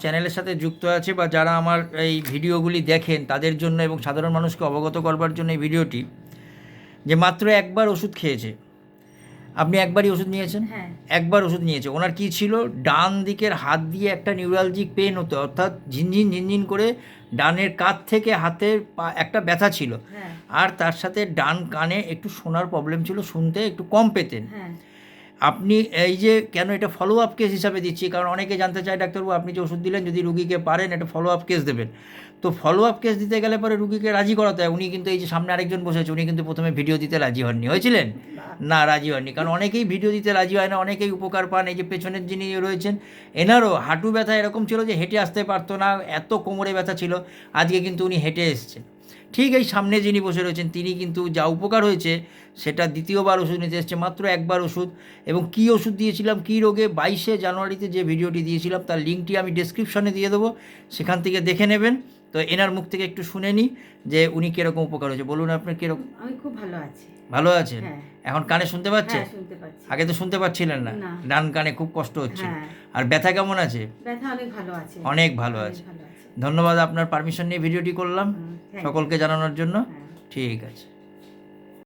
চ্যানেলের সাথে যুক্ত আছে বা যারা আমার এই ভিডিওগুলি দেখেন তাদের জন্য এবং সাধারণ মানুষকে অবগত করবার জন্য এই ভিডিওটি যে মাত্র একবার ওষুধ খেয়েছে। আপনি একবারই ওষুধ নিয়েছেন? হ্যাঁ। একবার ওষুধ নিয়েছে। ওনার কি ছিল? ডান দিকের হাত দিয়ে একটা নিউরালজিক পেন হতো অর্থাৎ ঝিনঝিন ঝিনঝিন করে ডানের কাত থেকে হাতের পা- একটা ব্যথা ছিল। হ্যাঁ। আর তার সাথে ডান কানে একটু শোনার প্রবলেম ছিল শুনতে একটু কম পেতেন। হ্যাঁ। আপনি এই যে কেন এটা ফলো আপ কেস হিসাবে দিচ্ছি? কারণ অনেকে জানতে চায়, ডাক্তারবাবু, আপনি যে ওষুধ দিলেন, যদি রুগীকে পারেন একটা ফলো আপ কেস দেবেন। তো ফলো আপ কেস দিতে গেলে পরে রুগীকে রাজি করাতে হয়। উনি কিন্তু এই যে সামনে আরেকজন বসেছে উনি কিন্তু প্রথমে ভিডিও দিতে রাজি হননি। হয়েছিলেন? না, রাজি হননি। কারণ অনেকেই ভিডিও দিতে রাজি হয় না, অনেকেই উপকার পান। এই যে পেছনের যিনি রয়েছেন, এনারও হাঁটু ব্যথা এরকম ছিল যে হেঁটে আসতে পারতো না, এত কোমরে ব্যথা ছিল। আজকে কিন্তু উনি হেঁটে এসছেন। ঠিক এই সামনে যিনি বসে রয়েছেন, তিনি কিন্তু যা উপকার হয়েছে, সেটা দ্বিতীয়বার ওষুধ নিতে এসছে, মাত্র একবার ওষুধ। এবং কি ওষুধ দিয়েছিলাম, কী রোগে? বাইশে জানুয়ারিতে যে ভিডিওটি দিয়েছিলাম, তার লিঙ্কটি আমি ডেসক্রিপশনে দিয়ে দেবো, সেখান থেকে দেখে নেবেন। তো এনার মুখ থেকে একটু শুনে নিই যে উনি কীরকম উপকার হয়েছে। বলুন আপনার কীরকম আমি খুব ভালো আছি। ভালো আছেন? হ্যাঁ। এখন কানে শুনতে পাচ্ছেন হ্যাঁ শুনতে পাচ্ছি। আগে তো শুনতে পাচ্ছিলেন না। ডান কানে খুব কষ্ট হচ্ছে। হ্যাঁ। আর ব্যথা কেমন আছে? ব্যথা অনেক ভালো আছে। অনেক ভালো আছে। ধন্যবাদ আপনার পারমিশন নিয়ে ভিডিওটি করলাম. সকলকে জানানোর জন্য। ঠিক আছে।